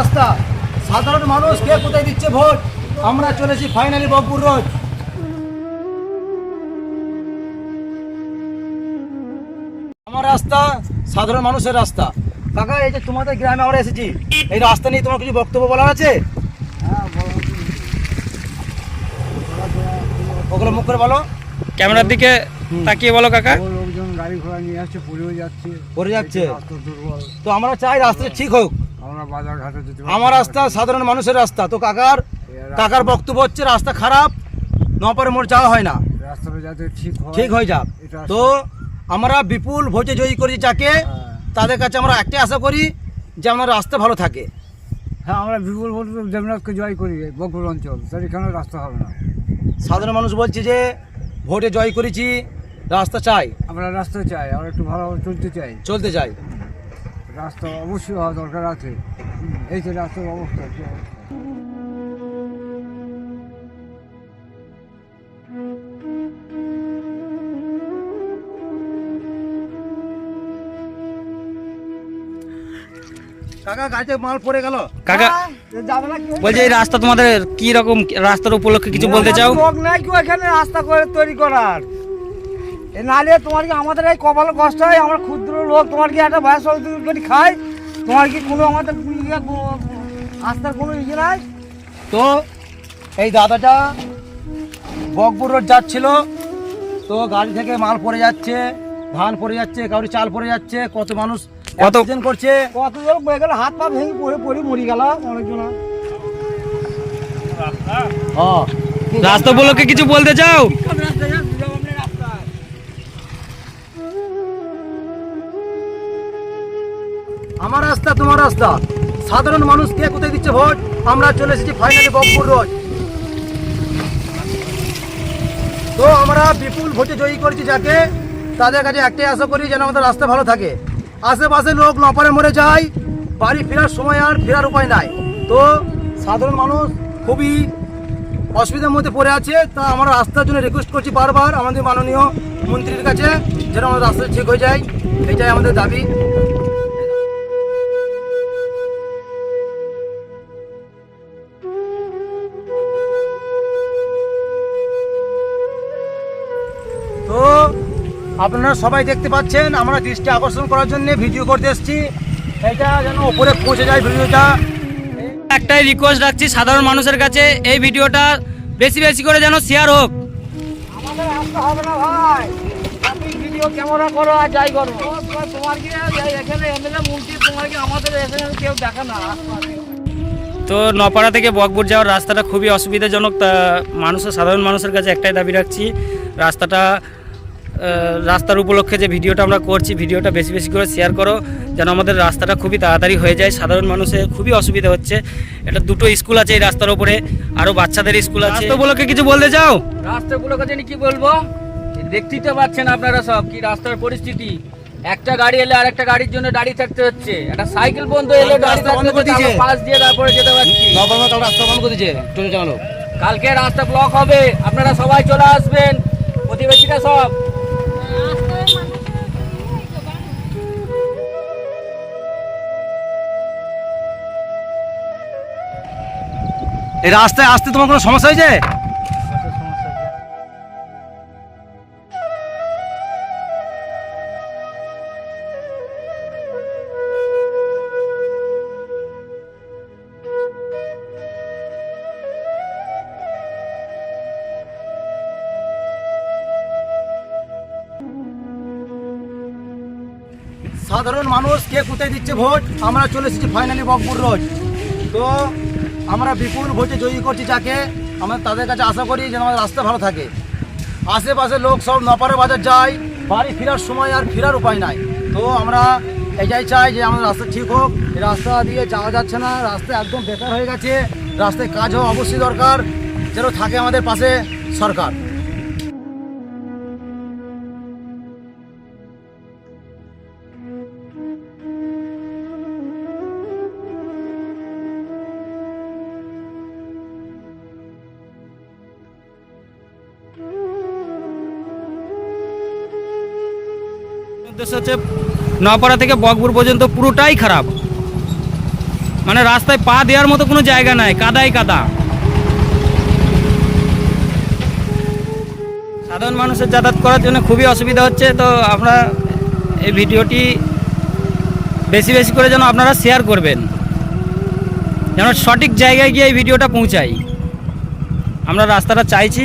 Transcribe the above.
রাস্তা। সাধারণ মানুষ কে কোথায় দিচ্ছে ভোট? আমরা চলেছি ফাইনালি বকপুর রোড। আমার রাস্তা সাধারণ মানুষের রাস্তা। কাকা এই যে তোমাদের গ্রামে আমরা এসেছি। এই রাস্তা নিয়ে তোমার কিছু বক্তব্য বলার আছে? ওগুলো মুখ করে বলো। ক্যামেরার দিকে তাকিয়ে বলো কাকা। লোকজন গাড়ি ঘোড়া নিয়ে আসছে পড়েও যাচ্ছে। পড়ে যাচ্ছে। তো আমরা চাই রাস্তাটা ঠিক হোক। আমরা বাজার ঘাটে যেতে পারছি আমার রাস্তা সাধারণ মানুষের রাস্তা। তো কাকার কাকার বক্তব্য হচ্ছে রাস্তা খারাপ নপারে মোড় যাওয়া হয় না। রাস্তাটা যাতে ঠিক হয় ঠিক হয়ে যাক। তো আমরা বিপুল ভোটে জয়ী করি যাকে হ্যাঁ। তাদের কাছে আমরা একটাই আশা করি যে আমার রাস্তা ভালো থাকে। হ্যাঁ আমরা বিপুল ভোট দেবনাথকে জয় করি বকুল অঞ্চল। তার এখানে রাস্তা হবে না। সাধারণ মানুষ বলছে যে ভোটে জয় করেছি রাস্তা চাই। আমরা রাস্তা চাই আমরা একটু ভালোভাবে চলতে চাই। চলতে চাই। রাস্তা অবশ্যই হওয়া দরকার আছে। এই যে রাস্তার অবস্থা কাকা মাল পড়ে গেল। কাকা কি বলছে এই রাস্তা তোমাদের কি রকম রাস্তার উপলক্ষে কিছু বলতে চাও? নাই কেউ এখানে রাস্তা করে তৈরি করার। এ নালে তোমার কি আমাদের এই কপাল কষ্ট হয়? আমরা ক্ষুদ্র লোক তোমার কি একটা বয়স করে খাই? তোমার কি কোনো আমাদের ইয়ে, কোনো- রাস্তার কোনো ইয়ে নাই? তো এই দাদাটা বকপুর রোড যাচ্ছিল। তো গাড়ি থেকে মাল পড়ে যাচ্ছে ধান পড়ে যাচ্ছে কাউরি চাল পড়ে যাচ্ছে কত মানুষ কত- করছে। কত জন বয়ে গেল হাত পা ভেঙে পড়ে পড়ে মরি গেল অনেকজন। হ্যাঁ। রাস্তা উপলক্ষে কিছু বলতে চাও? রাস্তা, তোমার রাস্তা। সাধারণ মানুষ কে কোথায় দিচ্ছে ভোট? আমরা চলে এসেছি ফাইনালি বকপুর রোড তো আমরা বিপুল ভোটে জয়ী করেছি যাকে, তাদের কাছে একটাই আশা করি যেন আমাদের রাস্তা ভালো থাকে। আশেপাশে লোক নপারে মরে যায়, বাড়ি ফেরার সময় আর ফেরার উপায় নাই। তো সাধারণ মানুষ খুবই অসুবিধার মধ্যে পড়ে আছে, তা আমরা রাস্তার জন্য রিকোয়েস্ট করছি বারবার আমাদের মাননীয় মন্ত্রীর কাছে যেন আমাদের রাস্তা ঠিক হয়ে যায়। এটাই আমাদের দাবি। আপনারা সবাই দেখতে পাচ্ছেন আমরা দৃষ্টি আকর্ষণ করার জন্য ভিডিও করতে এসেছি। এটা যেন উপরে পৌঁছে যায় ভিডিওটা। একটাই রিকোয়েস্ট রাখছি সাধারণ মানুষের কাছে এই ভিডিওটা বেশি বেশি করে যেন শেয়ার হোক। আমাদের রাস্তা হবে না ভাই। ভিডিও ক্যামেরা করো আর যাই করো। তোমার কি এখানে এমএলএ মন্ত্রী তোমার কি আমাদের এখানে কেউ দেখে না তো নপাড়া থেকে বকবুর যাওয়ার রাস্তাটা খুবই অসুবিধাজনক তা মানুষের সাধারণ মানুষের কাছে একটাই দাবি রাখছি। রাস্তাটা রাস্তার উপলক্ষে যে ভিডিওটা আমরা করছি ভিডিওটা বেশি বেশি করে শেয়ার করো যেন আমাদের রাস্তাটা খুবই তাড়াতাড়ি হয়ে যায়। সাধারণ মানুষের খুবই অসুবিধা হচ্ছে। এটা দুটো স্কুল আছে এই রাস্তার উপরে আরও বাচ্চাদের স্কুল আছে। রাস্তা উপলক্ষে কিছু বলতে চাও? রাস্তাগুলো কাছে কি বলব? দেখতেই তো পাচ্ছেন আপনারা সব কি রাস্তার পরিস্থিতি। একটা গাড়ি এলে আর একটা গাড়ির জন্য দাঁড়িয়ে থাকতে হচ্ছে। একটা সাইকেল বন্ধ এলে রাস্তা বন্ধ থাকতে করে হচ্ছে পাশ দিয়ে তারপরে যেতে পারছি। নবমা কাল রাস্তা বন্ধ করে দিয়েছে চলে চালো কালকে রাস্তা ব্লক হবে। আপনারা সবাই চলে আসবেন। প্রতিবেশীরা সব। এই রাস্তায় আসতে তোমার কোনো সমস্যা হয়েছে? সাধারণ মানুষ কে কোথায় দিচ্ছে ভোট? আমরা চলে এসেছি ফাইনালি বকপুর রোড। তো আমরা বিপুল ভোটে জয়ী করছি যাকে আমরা তাদের কাছে আশা করি যেন আমাদের রাস্তা ভালো থাকে। আশেপাশে লোক সব নপারে বাজার যায়, বাড়ি ফেরার সময় আর ফেরার উপায় নাই। তো আমরা এটাই চাই যে আমাদের রাস্তা ঠিক হোক রাস্তা দিয়ে যাওয়া যাচ্ছে না, রাস্তা একদম বেকার হয়ে গেছে, রাস্তায় কাজ হওয়া অবশ্যই দরকার, যেন থাকে আমাদের পাশে সরকার। উদ্দেশ্য হচ্ছে নপাড়া থেকে বকপুর পর্যন্ত পুরোটাই খারাপ। মানে রাস্তায় পা দেওয়ার মতো কোনো জায়গা নাই, কাদাই কাদা। সাধারণ মানুষের যাতায়াত করার জন্য খুবই অসুবিধা হচ্ছে, তো আমরা এই ভিডিওটি বেশি বেশি করে যেন আপনারা শেয়ার করবেন। যেন সঠিক জায়গায় গিয়ে এই ভিডিওটা পৌঁছাই। আমরা রাস্তাটা চাইছি